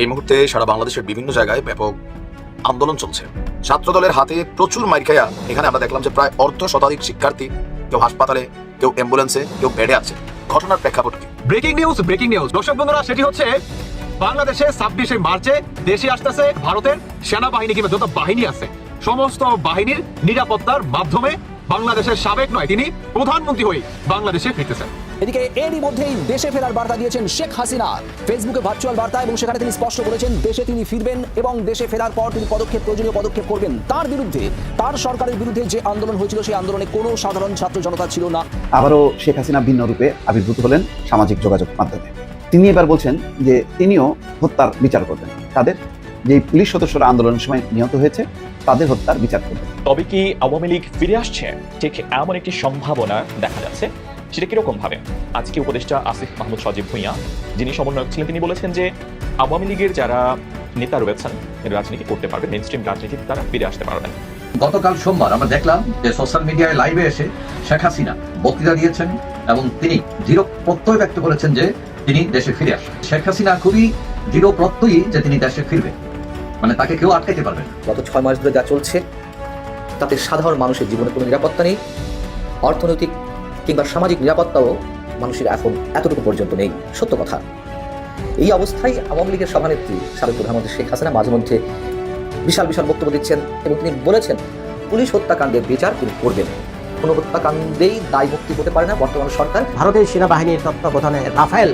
এই মুহূর্তে সারা বাংলাদেশের বিভিন্ন জায়গায় ব্যাপক আন্দোলন চলছে। ছাত্রদলের হাতে প্রচুর মাইর খাইয়া এখানে আমরা দেখলাম যে প্রায় অর্ধ শতাধিক শিক্ষার্থী কেউ হাসপাতালে, কেউ অ্যাম্বুলেন্সে, কেউ বেডে আছে। ঘটনার প্রেক্ষাপট কি? Breaking news breaking news. দর্শক বন্ধুরা, সেটি হচ্ছে বাংলাদেশে ছাব্বিশে মার্চে দেশে আসতেছে ভারতের সেনাবাহিনী কিংবা যত বাহিনী আছে, সমস্ত বাহিনীর নিরাপত্তার মাধ্যমে বাংলাদেশের সাবেক নয় তিনি প্রধানমন্ত্রী হয়ে বাংলাদেশে ফিরতেছেন। এদিকে এরই মধ্যেই দেশে ফেরার বার্তা দিয়েছেন শেখ হাসিনা। ফেসবুকে ভার্চুয়াল বার্তা এবং সেখানে তিনি স্পষ্ট বলেছেন দেশে তিনি ফিরবেন এবং দেশে ফেরার পর তিনি পদক্ষেপ প্রয়োজনীয় পদক্ষেপ করবেন। তার বিরুদ্ধে তার সরকারের বিরুদ্ধে যে আন্দোলন হয়েছিল সেই আন্দোলনে কোনো সাধারণ ছাত্র জনতা ছিল না। আবারও শেখ হাসিনা ভিন্ন রূপে আবির্ভূত হলেন সামাজিক যোগাযোগ মাধ্যমে। তিনি এবার বলছেন যে তিনিও হত্যার বিচার করবেন তাদের যে পুলিশ সদস্যরা আন্দোলনের সময় নিহত হয়েছে তাদের হত্যার বিচার করবেন তবে কি আওয়ামী লীগ ফিরে আসছে? ঠিক এমন একটি সম্ভাবনা দেখা যাচ্ছে। সেটা কীরকম ভাবে? আজকে উপদেষ্টা আসিফ মাহমুদ সজীব ভুঁইয়া যিনি সমন্বয়ক ছিলেন তিনি বলেছেন যে আওয়ামী লীগের যারা নেতা রয়েছেন রাজনীতি করতে পারবেন মেন স্ট্রিম রাজনীতিতে তারা ফিরে আসতে পারবেন গতকাল সোমবার আমরা দেখলাম যে সোশ্যাল মিডিয়ায় লাইভে এসে শেখ হাসিনা বক্তৃতা দিয়েছেন এবং তিনি দৃঢ় প্রত্যয় ব্যক্ত করেছেন যে তিনি দেশে ফিরে আসবেন। শেখ হাসিনা খুবই দৃঢ় প্রত্যয়ী যে তিনি দেশে ফিরবেন। মানে তাকে কেউ আটকাইতে পারবে না। গত ছয় মাস ধরে যা চলছে তাতে সাধারণ মানুষের জীবনে কোনো নিরাপত্তা নেই অর্থনৈতিক কিংবা সামাজিক নিরাপত্তাও মানুষের এখন এতটুকু পর্যন্ত নেই। সত্য কথা। এই অবস্থায় আওয়ামী লীগের সভানেত্রী সাবেক প্রধানমন্ত্রী শেখ হাসিনা মাঝে মধ্যে বিশাল বিশাল বক্তব্য দিচ্ছেন এবং তিনি বলেছেন পুলিশ হত্যাকাণ্ডের বিচার তিনি করবেন। কোনো হত্যাকাণ্ডেই দায় মুক্তি হতে পারে না বর্তমান সরকার। ভারতের সেনাবাহিনীর তত্ত্বাবধানে রাফেল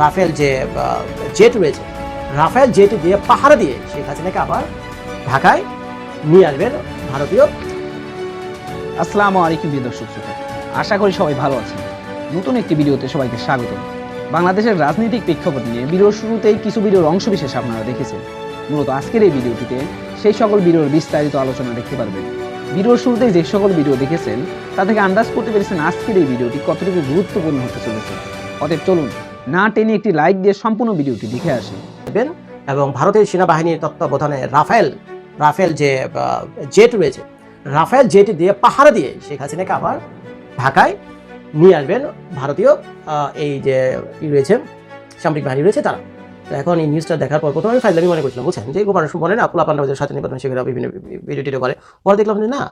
রাফেল যে জেট রয়েছে রাফেল জেট দিয়ে পাহারা দিয়ে শেখ হাসিনাকে আবার ঢাকায় নিয়ে আসবেন ভারতীয়। আসসালামু আলাইকুম প্রিয় দর্শক শ্রোতা, আশা করি সবাই ভালো আছেন। নতুন একটি ভিডিওতে সবাইকে স্বাগত। বাংলাদেশের রাজনৈতিক প্রেক্ষাপট নিয়ে ভিডিওর শুরুতেই কিছু ভিডিওর অংশবিশেষ আপনারা দেখেছেন। মূলত আজকের এই ভিডিওটিতে সেই সকল ভিডিওর বিস্তারিত আলোচনা দেখতে পারবেন। ভিডিওর শুরুতেই যে সকল ভিডিও দেখেছেন, তা থেকে আন্দাজ করতে পেরেছেন আজকের এই ভিডিওটি কতটুকু গুরুত্বপূর্ণ হতে চলেছে। অতএব চলুন, না টেনে একটি লাইক দিয়ে সম্পূর্ণ ভিডিওটি দেখে আসি। আসবেন এবং ভারতের সেনাবাহিনীর তত্ত্বাবধানে রাফেল রাফেল যে জেট রয়েছে রাফেল জেট দিয়ে পাহারা দিয়ে শেখ হাসিনাকে আবার ঢাকায় নিয়ে আসবেন। ভারতীয় এই যে ই রয়েছে, সামরিক বাহিনী রয়েছে তারা। এখন এই নিউজটা দেখার পর প্রথমে আমি মনে করছিলাম, বুঝছেন? যে গোপাল বলে না পোলা পান্ডাদের সাথে নির্বাচন সেগুলো বিভিন্ন ভিডিও টিডিও করে। পরে দেখলাম যে না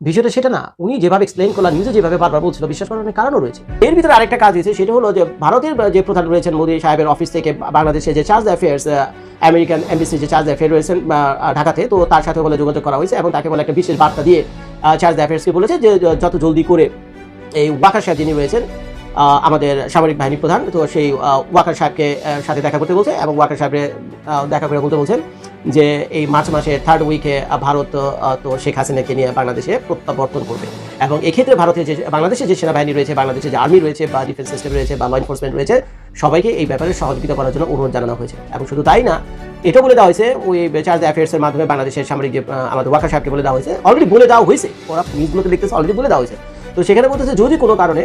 বিষয়টা সেটা না। উনি যেভাবে এক্সপ্লেন করলেন নিউজে যেভাবে বারবার বলছিল, বিশ্বাস করার অনেক কারণও রয়েছে। এর ভিতরে আরেকটা কাজ হয়েছে সেটা হলো যে ভারতের যে প্রধান রয়েছেন মোদী সাহেবের অফিস থেকে বাংলাদেশে যে চার্জ অ্যাফেয়ার্স আমেরিকান এমবিসি যে চার্জ অ্যাফেয়ার রয়েছেন ঢাকাতে, তো তার সাথে বলে যোগাযোগ করা হয়েছে এবং তাকে বলে একটা বিশেষ বার্তা দিয়ে চার্জ অ্যাফেয়ার্সকে বলেছে যে যত জলদি করে এই ওয়াকার সাহেব যিনি রয়েছেন আমাদের সামরিক বাহিনী প্রধান, তো সেই ওয়াকার সাহেবকে সাথে দেখা করতে বলছে এবং ওয়াকার সাহেবের দেখা করে বলতে বলছেন যে এই মার্চ মাসের থার্ড উইকে ভারত তো শেখ হাসিনাকে নিয়ে বাংলাদেশে প্রত্যাবর্তন করবে। এবং এক্ষেত্রে ভারতের যে বাংলাদেশের যে সেনাবাহিনী রয়েছে বাংলাদেশের যে আর্মি রয়েছে বা ডিফেন্স সিস্টেম রয়েছে বা ল এনফোর্সমেন্ট রয়েছে, সবাইকে এই ব্যাপারে সহযোগিতা করার জন্য অনুরোধ জানানো হয়েছে। এবং শুধু তাই না, এটা বলে দেওয়া হয়েছে, ওই চার্জ অ্যাফেয়ার্সের মাধ্যমে বাংলাদেশের সামরিক যে আমাদের ওয়াকার সাহেবকে বলে দেওয়া হয়েছে অলরেডি বলে দেওয়া হয়েছে, ওরা নিউজগুলোতে লিখতেছে অলরেডি বলে দেওয়া হয়েছে। তো সেখানে বলতেছে, যদি কোনো কারণে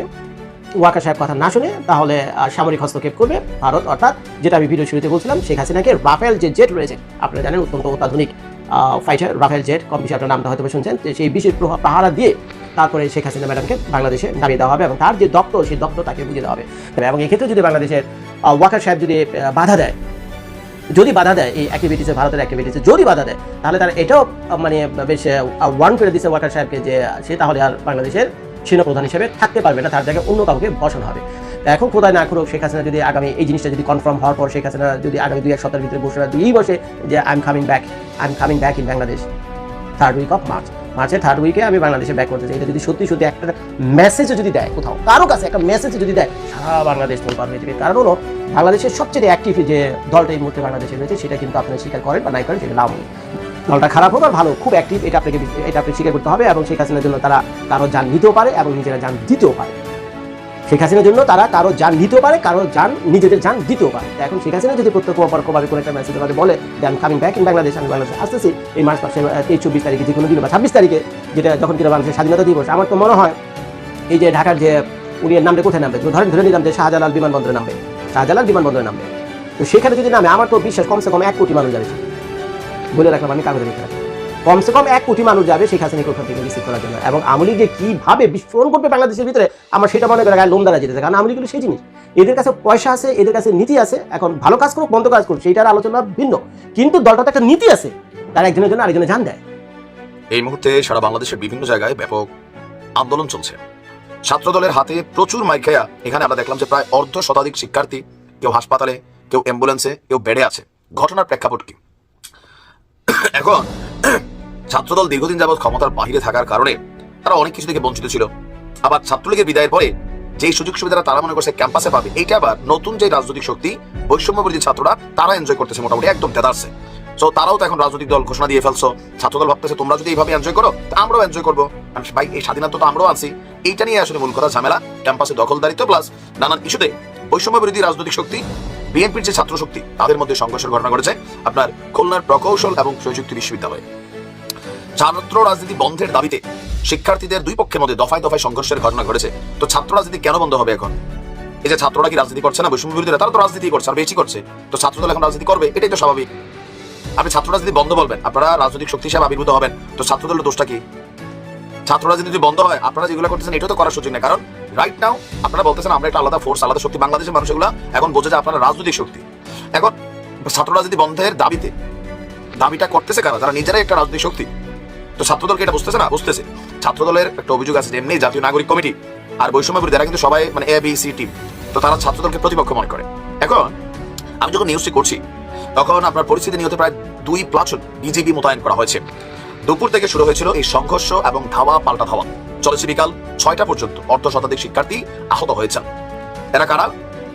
ওয়াকার সাহেব কথা না শুনে তাহলে সামরিক হস্তক্ষেপ করবে ভারত, অর্থাৎ যেটা আমি ভিডিও শুরুতে বলছিলাম, শেখ হাসিনাকে রাফেল যে জেট রয়েছে, আপনারা জানেন অত্যন্ত অত্যাধুনিক ফাইটার রাফেল জেট, কম বেশি আপনার নামটা হয়তো শুনছেন সেই বিশেষ প্রভাব পাহারা দিয়ে তারপরে শেখ হাসিনা ম্যাডামকে বাংলাদেশে নামিয়ে দেওয়া হবে এবং তার যে দপ্তর সেই দপ্তর তাকে বুঝিয়ে দেওয়া হবে। এবং এক্ষেত্রে যদি বাংলাদেশের ওয়াকার সাহেব যদি বাধা দেয়, যদি বাধা দেয়, এই অ্যাক্টিভিটিসে ভারতের অ্যাক্টিভিটিসে যদি বাধা দেয়, তাহলে তারা এটাও মানে বেশ ওয়ান করে দিচ্ছে ওয়াকার সাহেবকে যে সে তাহলে আর বাংলাদেশের সেনাপ্রধান হিসেবে থাকতে পারবে না, তার জায়গায় অন্য কাউকে বসানো হবে। এখন খোদায় না করুক, শেখ হাসিনা যদি আগামী এই জিনিসটা যদি কনফার্ম হওয়ার পর শেখ হাসিনা যদি আগামী দুই এক সপ্তাহের ভিতরে বসে দিয়েই বসে যে I'm coming back I'm coming back in Bangladesh third week of March মার্চের থার্ড উইকে আমি বাংলাদেশে ব্যাক করতে চাই। এটা যদি সত্যি সত্যি একটা মেসেজও যদি দেয় কোথাও, কারও কাছে একটা মেসেজ যদি দেয়, সারা বাংলাদেশ তোলপার হয়ে যাবে কারণ হলো, বাংলাদেশের সবচেয়ে অ্যাক্টিভ যে দলটা এই মুহূর্তে বাংলাদেশে রয়েছে, সেটা কিন্তু আপনি স্বীকার করেন বা নাই করেন, সেটা নাম দলটা খারাপ হোক আর ভালো, খুব অ্যাক্টিভ এটা আপনাকে এটা আপনি স্বীকার করতে হবে এবং শেখ হাসিনার জন্য তারা কারও যান নিতেও পারে এবং নিজেরা যান দিতেও পারে। শেখ হাসিনার জন্য তারা কারও যান নিতেও পারে, কারও যান নিজেদের যান দিতেও পারে। এখন শেখ হাসিনা যদি প্রত্যক্ষ অপরকভাবে কোনো একটা মেসেজ আমাদের বলে যে আমি কামিং ব্যাক ইন বাংলাদেশ আমি বাংলাদেশ আসতেছি, এই মার্চ মাসের তেইশ চব্বিশ তারিখে যে কোনো দিন বা ছাব্বিশ তারিখে যেটা যখন কিনা বাংলাদেশের স্বাধীনতা দিবস, আমার তো মনে হয় এই যে ঢাকার যে, উনি নামটা কোথায় নামবে? ধরেন, ধরে নিলাম যে শাহজালাল বিমানবন্দরে নামবে, শাহজালাল বিমানবন্দরে নামবে। তো সেখানে যদি নামে, আমার তো বিশ্বাস কমসে কম এক কোটি মানুষ যাবে বলে রাখলাম, আমি কাগজে লিখে রাখলাম। কমসে কম এক কোটি মানুষ যাবে শেখ হাসিনাকে ওখান থেকে রিসিভ করার জন্য। এবং আওয়ামী লীগ যে কীভাবে বিস্ফোরণ করবে বাংলাদেশের ভিতরে, আমার সেটা মনে করে গায়ে লোম দ্বারা যেতেছে কারণ আওয়ামী লীগ হলো সেই জিনিস। এদের কাছে পয়সা আছে, এদের কাছে নীতি আছে, এখন ভালো কাজ করুক বন্ধ কাজ করুক, সেইটার আলোচনা ভিন্ন। কিন্তু দলটাতে একটা নীতি আছে, তারা একজনের জন্য আরেকজনে জান দেয়। এই মুহূর্তে সারা বাংলাদেশের বিভিন্ন জায়গায় ব্যাপক আন্দোলন চলছে। ছাত্র দলের হাতে প্রচুর মাইক খায়া এখানে আমরা দেখলাম যে প্রায় অর্ধ শতাধিক শিক্ষার্থী, কেউ হাসপাতালে, কেউ অ্যাম্বুলেন্সে, কেউ বেডে আছে। ঘটনার প্রেক্ষাপট কি? এখন ছাত্রদল দীর্ঘদিন যাবৎ ক্ষমতার বাহিরে থাকার কারণে তারা অনেক কিছু থেকে বঞ্চিত ছিল। আবার ছাত্রলীগের বিদায়ের পরে যেই সুযোগ সুবিধাটা তারা মনে করছে ক্যাম্পাসে পাবে, এইটা আবার নতুন যে রাজনৈতিক শক্তি বৈষম্য বিরোধী ছাত্ররা, তারা এনজয় করতেছে মোটামুটি, একদম দেদারছে সো তারাও তো এখন রাজনৈতিক দল ঘোষণা দিয়ে ফেলছো। ছাত্রদল ভাবতেছে, তোমরা যদি এইভাবে এনজয় করো, তা আমরাও এনজয় করব। ভাই, এই স্বাধীনতা তো আমরাও আছি এইটা নিয়ে আসলে মূল কথা, ঝামেলা। ক্যাম্পাসে দখলদারিত্ব প্লাস নানান ইস্যুতে বৈষম্য বিরোধী রাজনৈতিক শক্তি বিএনপির যে ছাত্র শক্তি তাদের মধ্যে সংঘর্ষের ঘটনা ঘটেছে আপনার খুলনার প্রকৌশল এবং প্রযুক্তি বিশ্ববিদ্যালয়ে। ছাত্র রাজনীতি বন্ধের দাবিতে শিক্ষার্থীদের দুই পক্ষের মধ্যে দফায় দফায় সংঘর্ষের ঘটনা ঘটেছে। তো ছাত্র রাজনীতি কেন বন্ধ হবে এখন? এই যে ছাত্ররা কি রাজনীতি করছে না, বৈষম্য বিরোধীরা, তারা তো রাজনীতি করছে, আর বেশি করছে। তো ছাত্রদল এখন রাজনীতি করবে, এটাই তো স্বাভাবিক। আপনি ছাত্র রাজনীতি বন্ধ বলবেন, আপনারা রাজনৈতিক শক্তি হিসাবে আবির্ভূত হবেন। তো ছাত্রদলের দোষটা কি? ছাত্র রাজনীতি বন্ধ হয়, আপনারা যেগুলো করতেছেন, এটাও তো করার সুযোগ নেই। কারণ রাইট নাও আপনারা বলতেছেন আমরা একটা আলাদা ফোর্স আলাদা শক্তি, বাংলাদেশের মানুষ এগুলো এখন বোঝে যে আপনারা রাজনৈতিক শক্তি। এখন ছাত্র রাজনীতি বন্ধের দাবিতে, দাবিটা করতেছে কারা? যারা নিজেরাই একটা রাজনৈতিক শক্তি। তো ছাত্রদলকে এটা বুঝতেছে না? বুঝতেছে। ছাত্রদলের একটা অভিযোগ আছে এমনি জাতীয় নাগরিক কমিটি আর বৈষম্য এরা কিন্তু সবাই মানে এ বি সি টিম তো তারা ছাত্রদলকে প্রতিপক্ষ মনে করে। এখন আমি যখন নিউজটি করছি, তখন আপনার পরিস্থিতি নিয়তে প্রায় দুই প্লাটুন বিজেপি মোতায়েন করা হয়েছে। দুপুর থেকে শুরু হয়েছিল এই সংঘর্ষ এবং ধাওয়া পাল্টা ধাওয়া। চলেছে বিকাল ছয়টা পর্যন্ত, অর্ধ শতাধিক শিক্ষার্থী আহত হয়েছেন। এরা কারা?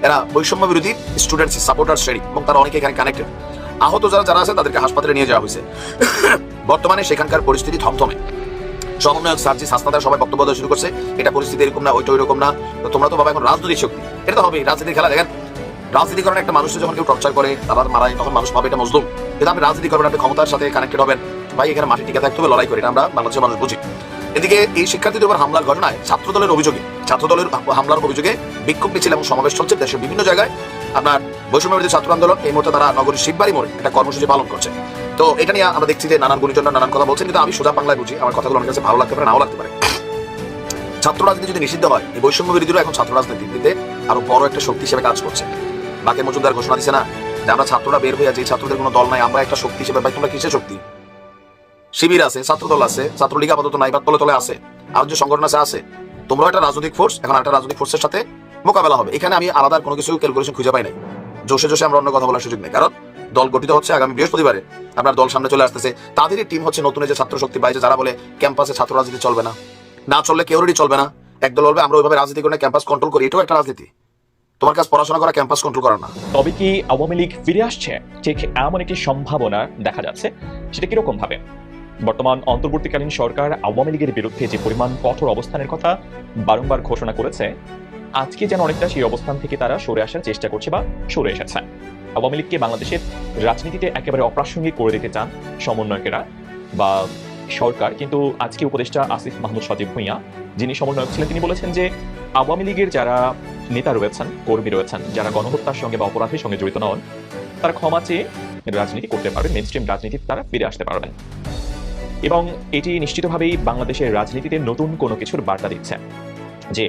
এরা বৈষম্য বিরোধী স্টুডেন্টস সাপোর্টার শ্রেণি এবং তারা অনেকে এখানে কানেক্টেড আহত যারা যারা আছে তাদেরকে হাসপাতালে নিয়ে যাওয়া হয়েছে। বর্তমানে সেখানকার পরিস্থিতি থমথমে। সমন্বয়ক সার্জিস হাসপাতাল সবাই বক্তব্য দেওয়া শুরু করছে, এটা পরিস্থিতি এরকম না, ওইটা ওইরকম না। তো তোমরা তো বাবা এখন রাজনৈতিক শক্তি। এটা তো হবে রাজনীতির খেলা, দেখেন। রাজনীতি করেন একটা মানুষকে যখন কেউ টর্চার করে, তারা মারায়, তখন মানুষ ভাবে এটা মজলুম। কিন্তু আপনি রাজনীতি করবেন আপনি ক্ষমতার সাথে কানেক্টেড হবেন। ভাই, এখানে মাটি টিকে থাকতে হবে, লড়াই করি, এটা আমরা বাংলাদেশের মানুষ বুঝি। এদিকে এই শিক্ষার্থীদের উপর হামলার ঘটনায় ছাত্রদলের অভিযোগে, ছাত্রদলের হামলার অভিযোগে বিক্ষোভ মিছিল এবং সমাবেশ চলছে দেশের বিভিন্ন জায়গায়। আপনার বৈষম্য ছাত্র আন্দোলন, এই মুহূর্তে তারা নগরীর শিববাড়ি মোড়ে একটা কর্মসূচি পালন করছে। তো এটা নিয়ে আমরা দেখছি যে নানান গুণীজনরা নানান কথা বলছেন কিন্তু আমি সোজা বাংলায় বুঝি, আমার কথাগুলো অনেক কাছে ভালো লাগতে পারে, নাও লাগতে পারে। ছাত্র রাজনীতি যদি নিষিদ্ধ হয়, এই বৈষম্য বিরোধীরা এখন ছাত্র রাজনীতিতে আরও বড় একটা শক্তি হিসেবে কাজ করছে। বাকে মজুমদার ঘোষণা দিছে না যে আমরা ছাত্ররা বের হয়ে যে ছাত্রদের কোনো দল নাই, আমরা একটা শক্তি হিসেবে, ভাই, তোমরা কিসের শক্তি? শিবির আছে, ছাত্রদল আছে, ছাত্রলীগ আপাতত নাই বা তলে আছে আর যে সংগঠন আছে আছে। তোমরা একটা রাজনৈতিক ফোর্স এখন একটা রাজনৈতিক ফোর্সের সাথে মোকাবেলা হবে। এখানে আমি আলাদা কোনো কিছু ক্যালকুলেশন খুঁজে পাই নাই। জোশে জোশে আমরা অন্য কথা বলার সুযোগ নেই। কারণ দল গঠিত হচ্ছে আগামী বৃহস্পতিবারে। আপনার দল সামনে চলে আসতেছে। তাদেরই টিম হচ্ছে নতুন যে ছাত্র শক্তি বাইরে যারা বলে ক্যাম্পাসে ছাত্র রাজনীতি চলবে না। না চললে কেউরই চলবে না। একদল বলবে, আমরা ওইভাবে রাজনীতি করে ক্যাম্পাস কন্ট্রোল করি। এটাও একটা রাজনীতি। তোমার কাছে পড়াশোনা করা ক্যাম্পাস কন্ট্রোল করা না। তবে কি আওয়ামী লীগ ফিরে আসছে? ঠিক এমন একটি সম্ভাবনা দেখা যাচ্ছে। সেটা কীরকম ভাবে? বর্তমান অন্তর্বর্তীকালীন সরকার আওয়ামী লীগের বিরুদ্ধে যে পরিমাণ কঠোর অবস্থানের কথা বারংবার ঘোষণা করেছে, আজকে যেন অনেকটা সেই অবস্থান থেকে তারা সরে আসার চেষ্টা করছে বা সরে এসেছে। আওয়ামী লীগকে বাংলাদেশের রাজনীতিতে একেবারে অপ্রাসঙ্গিক করে দিতে চান সমন্বয়কেরা বা সরকার। কিন্তু আজকে উপদেষ্টা আসিফ মাহমুদ সজীব ভুঁইয়া, যিনি সমন্বয়ক ছিলেন, তিনি বলেছেন যে আওয়ামী লীগের যারা নেতা রয়েছেন, কর্মী রয়েছেন, যারা গণহত্যার সঙ্গে বা অপরাধের সঙ্গে জড়িত নন, তারা ক্ষমা চেয়ে রাজনীতি করতে পারবেন মেন স্ট্রিম রাজনীতিতে তারা ফিরে আসতে পারবেন। এবং এটি নিশ্চিতভাবেই বাংলাদেশের রাজনীতিতে নতুন কোনো কিছুর বার্তা দিচ্ছে। যে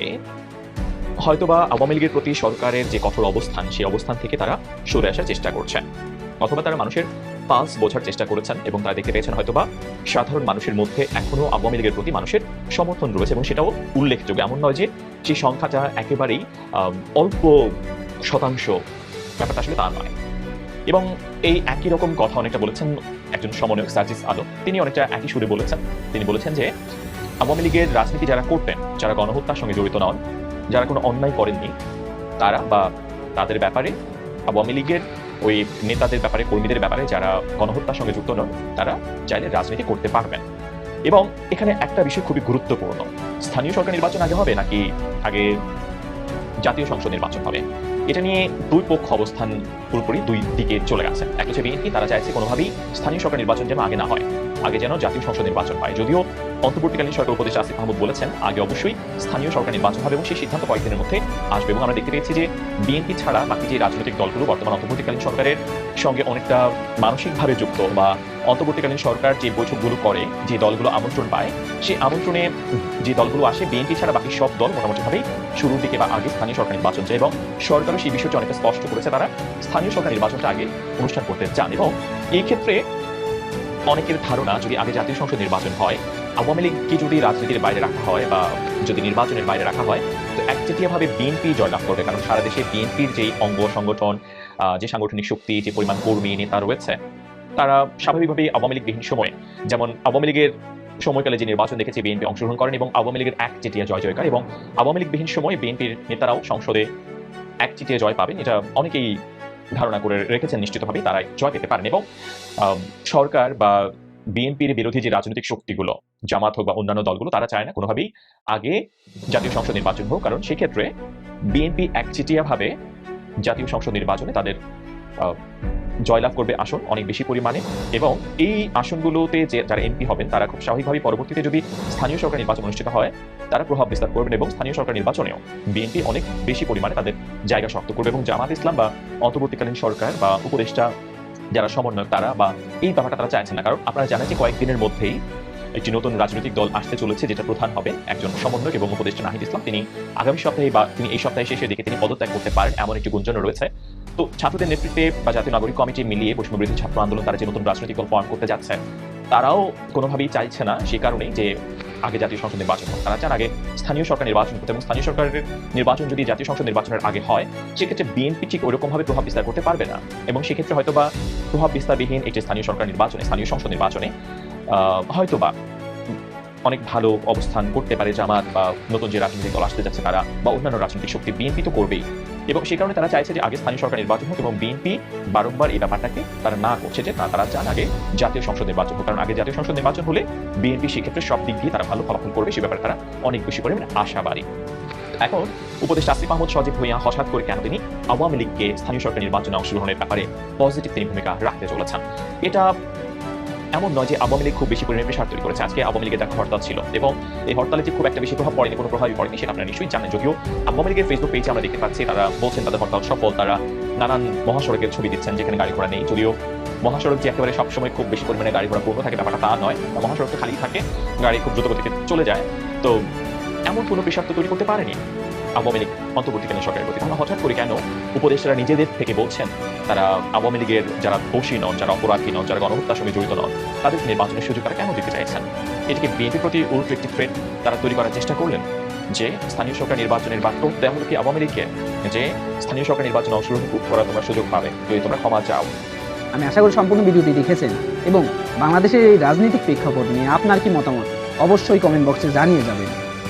হয়তোবা আওয়ামী লীগের প্রতি সরকারের যে কঠোর অবস্থান, সেই অবস্থান থেকে তারা সরে আসার চেষ্টা করছেন অথবা তারা মানুষের পালস বোঝার চেষ্টা করেছেন এবং তারা দেখতে পেয়েছেন হয়তোবা সাধারণ মানুষের মধ্যে এখনও আওয়ামী লীগের প্রতি মানুষের সমর্থন রয়েছে এবং সেটাও উল্লেখযোগ্য। এমন নয় যে সেই সংখ্যাটা একেবারেই অল্প শতাংশ ব্যাপারটা আসলে তা নয়। এবং এই একই রকম কথা অনেকটা বলেছেন একজন সমন্বয়ক সার্জিস আলম তিনি অনেকটা একই সুরে বলেছেন। তিনি বলেছেন যে, আওয়ামী লীগের রাজনীতি যারা করতেন, যারা গণহত্যার সঙ্গে জড়িত নন, যারা কোনো অন্যায় করেননি, তারা বা তাদের ব্যাপারে, আওয়ামী লীগের ওই নেতাদের ব্যাপারে, কর্মীদের ব্যাপারে যারা গণহত্যার সঙ্গে যুক্ত নন, তারা চাইলে রাজনীতি করতে পারবেন। এবং এখানে একটা বিষয় খুবই গুরুত্বপূর্ণ। স্থানীয় সরকার নির্বাচন আগে হবে নাকি আগে জাতীয় সংসদ নির্বাচন হবে? এটা নিয়ে দুই পক্ষ অবস্থান পুরোপুরি দুই দিকে চলে গেছে। এক হচ্ছে বিএনপি, তারা চাইছে কোনোভাবেই স্থানীয় সরকার নির্বাচন যেন আগে না হয়। আগে যেন জাতীয় সংসদ নির্বাচন হয়। যদিও অন্তর্বর্তীকালীন সরকার উপদেষ্টা আসিফ মাহমুদ বলেছেন, আগে অবশ্যই স্থানীয় সরকার নির্বাচন হবে এবং সেই সিদ্ধান্ত কয়েকদিনের মধ্যে আসবে এবং আমরা দেখতে পেয়েছি যে বিএনপি ছাড়া বাকি যে রাজনৈতিক দলগুলো বর্তমান অন্তর্বর্তীকালীন সরকারের সঙ্গে অনেকটা মানসিকভাবে যুক্ত বা অন্তর্বর্তীকালীন সরকার যে বৈঠকগুলো করে, যে দলগুলো আমন্ত্রণ পায় সেই আমন্ত্রণে যে দলগুলো আসে, বিএনপি ছাড়া বাকি সব দল মোটামুটিভাবেই শুরুর দিকে বা আগে স্থানীয় সরকার নির্বাচন চায় এবং সরকারও সেই বিষয়টি অনেকটা স্পষ্ট করেছে। তারা স্থানীয় সরকার নির্বাচনটা আগে অনুষ্ঠান করতে চান এবং এই ক্ষেত্রে অনেকের ধারণা, যদি আগে জাতীয় সংসদ নির্বাচন হয়, আওয়ামী লীগকে যদি রাজনীতির বাইরে রাখা হয় বা যদি নির্বাচনের বাইরে রাখা হয়, তো একচেটিয়াভাবে বিএনপি জয়লাভ করবে, কারণ সারা দেশে বিএনপির যেই অঙ্গ সংগঠন যে সাংগঠনিক শক্তি, যে পরিমাণ কর্মী, নেতা রয়েছে, তারা স্বাভাবিকভাবেই আওয়ামী লীগবিহীন সময়ে, যেমন আওয়ামী লীগের সময়কালে যে নির্বাচন দেখেছি, বিএনপি অংশগ্রহণ করেন এবং আওয়ামী লীগের একচেটিয়া জয় জয়কার এবং আওয়ামী লীগবিহীন সময়ে বিএনপির নেতারাও সংসদে এক একচেটিয়া জয় পাবেন, এটা অনেকেই ধারণা করে রেখেছেন নিশ্চিতভাবেই তারা জয় পেতে পারেন। এবং সরকার বা বিএনপির বিরোধী যে রাজনৈতিক শক্তিগুলো, জামাত হোক বা অন্যান্য দলগুলো, তারা চায় না কোনোভাবেই আগে জাতীয় সংসদ নির্বাচন হোক। কারণ সেক্ষেত্রে বিএনপি একচেটিয়াভাবে জাতীয় সংসদ নির্বাচনে তাদের জয়লাভ করবে আসন অনেক বেশি পরিমাণে এবং এই আসনগুলোতে যে যারা এমপি হবেন, তারা খুব স্বাভাবিকভাবে পরবর্তীতে যদি স্থানীয় সরকার নির্বাচন অনুষ্ঠিত হয়, তারা প্রভাব বিস্তার করবেন এবং স্থানীয় সরকার নির্বাচনেও বিএনপি অনেক বেশি পরিমাণে তাদের জায়গা শক্ত করবে এবং জামাত ইসলাম বা অন্তর্বর্তীকালীন সরকার বা উপদেষ্টা যারা সমন্বয়ক, তারা বা এই ব্যাপারটা তারা চাইছেন না। কারণ আপনারা জানেন যে কয়েকদিনের মধ্যেই একটি নতুন রাজনৈতিক দল আসতে চলেছে, যেটা প্রধান হবে একজন সমন্বয়ক এবং উপদেষ্টা নাহিদ ইসলাম। তিনি আগামী সপ্তাহে বা তিনি এই সপ্তাহে শেষের দিকে তিনি পদত্যাগ করতে পারেন, এমন একটি গুঞ্জন রয়েছে। তো ছাত্রদের নেতৃত্বে বা জাতীয় নাগরিক কমিটি মিলিয়ে বৈষম্য বিরোধী ছাত্র আন্দোলন তারা যে নতুন রাজনৈতিক দল ফর্ম করতে যাচ্ছে তারাও কোনোভাবেই চাইছে না সে কারণেই যে আগে জাতীয় সংসদ নির্বাচন হোক। তারা চান আগে স্থানীয় সরকার নির্বাচন করতে এবং স্থানীয় সরকারের নির্বাচন যদি জাতীয় সংসদ নির্বাচনের আগে হয়, সেক্ষেত্রে বিএনপি ঠিক ওরকমভাবে প্রভাব বিস্তার করতে পারবে না। এবং সেক্ষেত্রে হয়তো বা প্রভাব বিস্তারবিহীন একটি স্থানীয় সরকার নির্বাচনে, স্থানীয় সংসদ নির্বাচনে হয়তো বা অনেক ভালো অবস্থান করতে পারে জামাত বা নতুন যে রাজনৈতিক দল আসতে যাচ্ছে তারা বা অন্যান্য রাজনৈতিক শক্তি বিএনপি তো করবেই। এবং সেই কারণে তারা চাইছে যে আগে স্থানীয় সরকার নির্বাচন হোক এবং বিএনপি বারংবার এই ব্যাপারটাকে তারা না করছে যে তারা চান আগে জাতীয় সংসদ নির্বাচন হোক। কারণ আগে জাতীয় সংসদ নির্বাচন হলে বিএনপি সেক্ষেত্রে সব দিক দিয়ে তারা ভালো ফলাফল করবে, সে ব্যাপারে তারা অনেক বেশি পরিমাণে আশাবাদী। এখন উপদেষ্টা আসিফ মাহমুদ, সজীব ভুইয়া হঠাৎ করে কেন তিনি আওয়ামী লীগকে স্থানীয় সরকার নির্বাচনে অংশগ্রহণের ব্যাপারে পজিটিভ তিনি ভূমিকা রাখতে চলেছেন? এটা এমন নয় যে আওয়ামী লীগ খুব বেশি পরিমাণে প্রেশার তৈরি করেছে। আজকে আওয়ামী লীগের দেখা হরতাল ছিল এবং এই হরতালে যে খুব একটা বেশি প্রভাব পড়েনি, কোনো প্রভাবই পড়েনি, সেটা আপনারা নিশ্চয়ই জানেন। যদিও আওয়ামী লীগের ফেসবুক পেজে আমরা দেখতে পাচ্ছি, তারা বলছেন তাদের হরতাল সফল, তারা নানান মহাসড়কের ছবি দিচ্ছেন যেখানে গাড়ি ঘোড়া নেই। যদিও মহাসড়ক যে একেবারে সবসময় খুব বেশি পরিমাণে গাড়ি ঘোড়া পূর্ণ থাকে, ব্যাপারটা তা নয় মহাসড়ক তো খালি থাকে, গাড়ি খুব দ্রুত গতিতে চলে যায়। তো এমন কোনো প্রেশার তো তৈরি করতে পারেনি। আওয়ামী লীগ অন্তর্বর্তীকালীন সরকারের প্রতি। তাহলে হঠাৎ করে কেন উপদেষ্টারা নিজেদের থেকে বলছেন, তারা আওয়ামী লীগের যারা দোষী নন, যারা অপরাধী নন, যারা গণহত্যার সঙ্গে জড়িত নন, তাদের নির্বাচনের সুযোগ তারা কেন দিতে চাইছেন? এটিকে বিএনপির প্রতি উল্টো একটি থ্রেট তারা তৈরি করার চেষ্টা করলেন? যে স্থানীয় সরকার নির্বাচনের বাক্য তেমন কি আওয়ামী লীগকে? যে স্থানীয় সরকার নির্বাচনে অংশগ্রহণ করার তোমরা সুযোগ পাবে, যদি তোমরা ক্ষমা চাও। আমি আশা করি সম্পূর্ণ ভিডিওটি দেখেছেন এবং বাংলাদেশের এই রাজনৈতিক প্রেক্ষাপট নিয়ে আপনার কি মতামত? অবশ্যই কমেন্ট বক্সে জানিয়ে যাবেন।